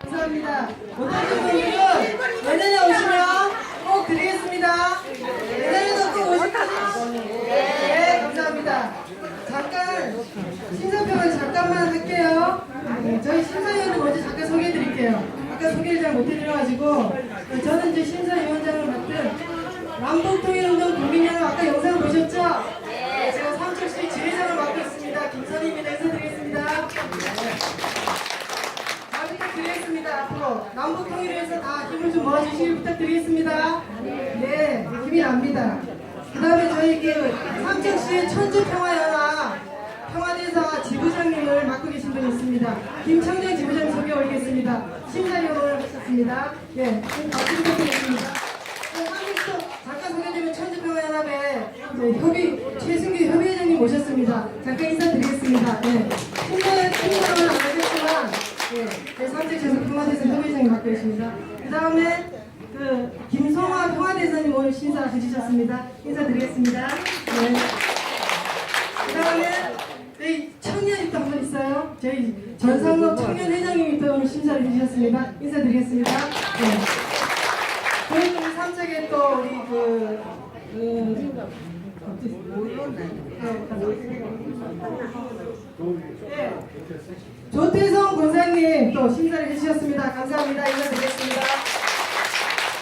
감사합니다. 못하신 분들은 내년에 오시면 꼭 드리겠습니다. 내년에도 또 오실 거죠? 네, 감사합니다. 잠깐 심사평을 잠깐만 할게요. 네, 저희 심사위원을 먼저 잠깐 소개해 드릴게요. 아까 소개를 잘 못해드려가지고 네, 저는 이제 심사위원장을 맡은 남북통일운동 국민연합 아까 영상 보셨죠? 네, 제가 삼척시 지회장을 맡고 있습니다. 김선희입니다. 인사드리겠습니다. 잘 부탁드리겠습니다. 앞으로 남북 통일을 위해서 다 힘을 좀 모아주시길 부탁드리겠습니다. 네, 힘이 납니다. 그 다음에 저희 그 삼척시 천주평화연합 평화대사 지부장님을 맡고 계신 분이 있습니다. 김창정 지부장 소개 올리겠습니다. 심사위원을 하셨습니다. 네, 박수 부탁드리겠습니다. 네, 한국도 잠깐 소개드리면 천주평화연합의 네, 협의 최승규 협의회장님 모셨습니다. 잠깐 인사드리겠습니다. 네, 심사 심사는 안 하겠지만 네, 네, 삼척에서 평화대사 협의장이 맡고 계십니다. 그 다음에 그 김성화 평화대사님 오늘 심사해 주셨습니다. 인사드리겠습니다. 네. 그 다음에 저희 청년이 또 한 분 있어요. 저희 전상록 청년회장님이 또 오늘 심사를 해주셨습니다. 인사드리겠습니다. 네. 우리 삼척에 또 우리 그, 그 네. 조태성 권사님 또 심사를 해주셨습니다. 감사합니다. 인사드리겠습니다.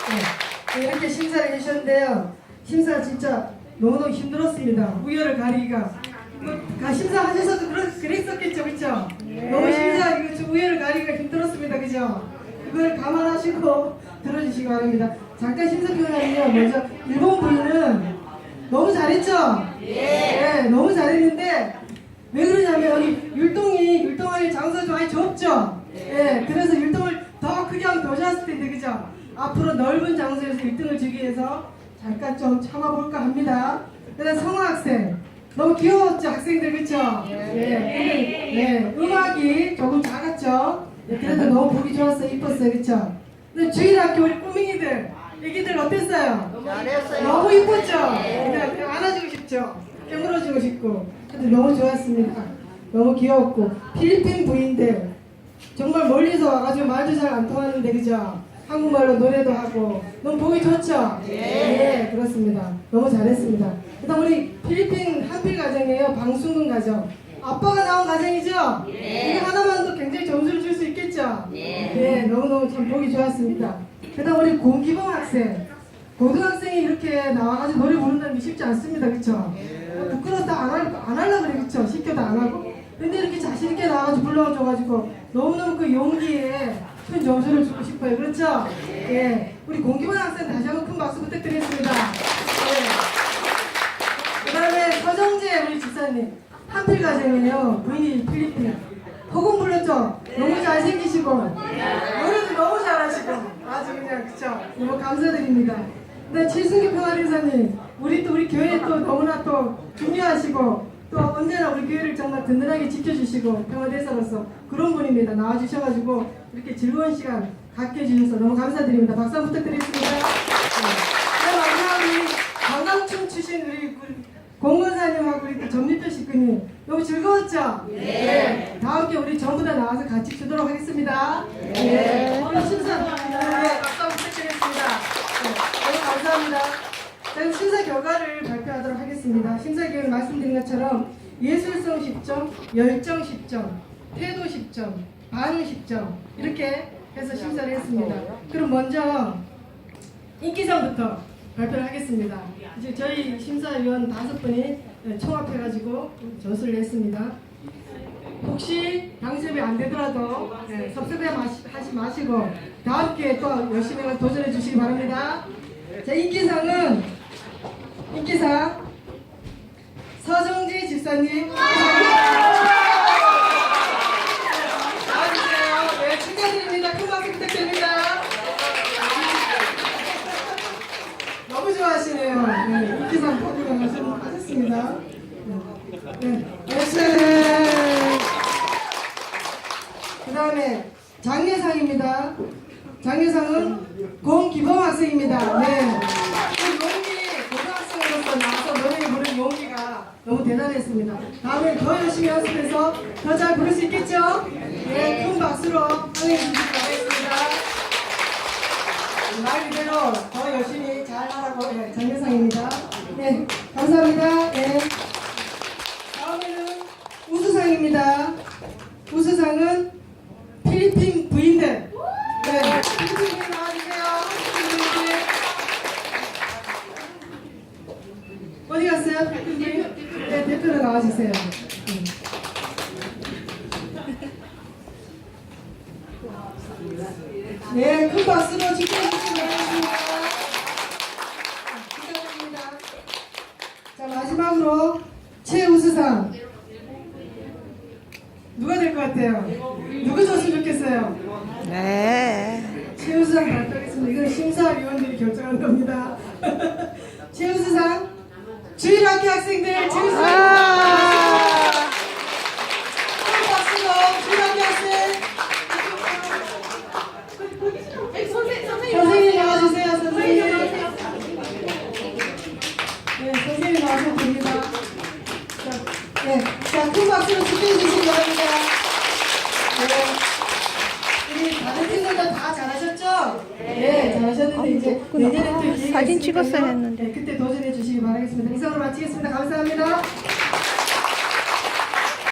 네. 네, 이렇게 심사를 해주셨는데요. 심사 진짜 너무너무 힘들었습니다. 우열을 가리기가. 뭐, 가 심사하셔서도 그러, 그랬었겠죠, 그쵸? 너무 심사, 이거 좀 우열을 가리기가 힘들었습니다, 그죠? 그걸 감안하시고 들어주시기 바랍니다. 잠깐 심사 표현하면요. 먼저, 일본 부인은 너무 잘했죠? 네, 너무 잘했는데, 왜 그러냐면 여기 율동이 율동할 장소 좀 많이 좁죠. 예, 그래서 율동을 더 크게 하면 더 좋았을 텐데 그죠? 앞으로 넓은 장소에서 1등을 주기 위해서 잠깐 좀 참아볼까 합니다. 그다음 성화 학생 너무 귀여웠죠 학생들 그죠? 예, 네, 음악이 조금 작았죠. 예, 그래도 너무 보기 좋았어요, 이뻤어요, 그죠? 근데 주일학교 우리 꼬맹이들 애기들 어땠어요? 잘했어요. 너무 이뻤죠? 그냥, 그냥 안아주고 싶죠? 깨물어주고 싶고. 근데 너무 좋았습니다. 너무 귀여웠고. 필리핀 부인들. 정말 멀리서 와가지고 말도 잘 안 통하는데, 그죠? 한국말로 노래도 하고. 너무 보기 좋죠? 네. 그렇습니다. 너무 잘했습니다. 그 다음 우리 필리핀 한필 가정이에요. 방순근 가정. 아빠가 나온 가정이죠? 이거 하나만도 굉장히 점수를 줄 수 있겠죠? 네. 너무너무 참 보기 좋았습니다. 그 다음 우리 공기범 학생. 고등학생이 이렇게 나와가지고 노래 부른다는 게 쉽지 않습니다. 그쵸? 부끄러웠다 안, 할, 안 하려고 그래. 그쵸? 시켜도 안 하고. 근데 이렇게 자신있게 나와가지고 불러줘가지고 너무너무 그 용기에 큰 점수를 주고 싶어요. 그렇죠? 예. 우리 공기범 학생 다시 한번 큰 박수 부탁드리겠습니다. 예. 그 다음에 서정재 우리 집사님. 한필 가정이에요. 부인이 필리핀. 허공 불렀죠? 너무 잘생기시고 노래도 너무 잘하시고 아주 그냥 그쵸? 너무 감사드립니다. 네, 칠승기 평화대사님 우리 또 우리 교회 또 너무나 또 중요하시고 또 언제나 우리 교회를 정말 든든하게 지켜주시고 평화대사로서 그런 분입니다. 나와주셔가지고 이렇게 즐거운 시간 갖게 해주셔서 너무 감사드립니다. 박수 한번 부탁드리겠습니다. 네, 마지막 우리 관광춤 추신 우리 그 공건사님하고 우리 또 전미표 식구님 너무 즐거웠죠? 네. 다 함께 우리 전부 다 나와서 같이 추도록 하겠습니다. 네. 오늘 심사 네, 박수 한번 부탁드리겠습니다. 네, 감사합니다. 자, 그럼 심사 결과를 발표하도록 하겠습니다. 심사 결과 말씀드린 것처럼 예술성 10점, 열정 10점, 태도 10점, 반응 10점 이렇게 해서 심사를 했습니다. 그럼 먼저 인기상부터 발표를 하겠습니다. 이제 저희 심사위원 다섯 분이 총합해가지고 점수를 냈습니다. 혹시 당첨이 안 되더라도 네, 섭섭해하지 마시고 다음 기회에 또 열심히 도전해 주시기 바랍니다. 자 인기상은 인기상 서정지 집사님 나와주세요. 네, 축하드립니다. 큰 박수 부탁드립니다. 너무 좋아하시네요. 네, 인기상 포기를 하셨습니다. 네, 네. 그 다음에 장례상입니다. 장례상은 공기범 학생입니다. 네. 용기 고등학생으로서 나와서 노래 부르는 용기가 너무 대단했습니다. 다음에 더 열심히 연습해서 더 잘 부를 수 있겠죠? 네, 큰 박수로 환영해 주시기 바라겠습니다. 말 그대로 더 열심히 잘 하라고 네, 전예상입니다. 네, 감사합니다. 네. 다음에는 우수상입니다. 우수상은 네, 큰 박수로 축하해주시기 바랍니다. 축하드립니다. 자, 마지막으로 최우수상. 누가 될 것 같아요? 누구 줬으면 좋겠어요? 네. 최우수상 발표하겠습니다. 이건 심사위원들이 결정하는 겁니다. 최우수상 주일학교 학생들 최우수상 아. 큰 박수로 주일학교 학생 선생님 나와주세요 선생님 네 선생님 나와주면 됩니다 자, 네, 자, 큰 박수로 축하해 주시기 바랍니다 네. 우리 다른 팀들도 다 잘하셨죠? 네 잘하셨는데 이제 내년에 또 기회가 사진 있으니까요. 찍었어야 했는데. 네, 그때 도전해 주시기 바라겠습니다 이상으로 마치겠습니다 감사합니다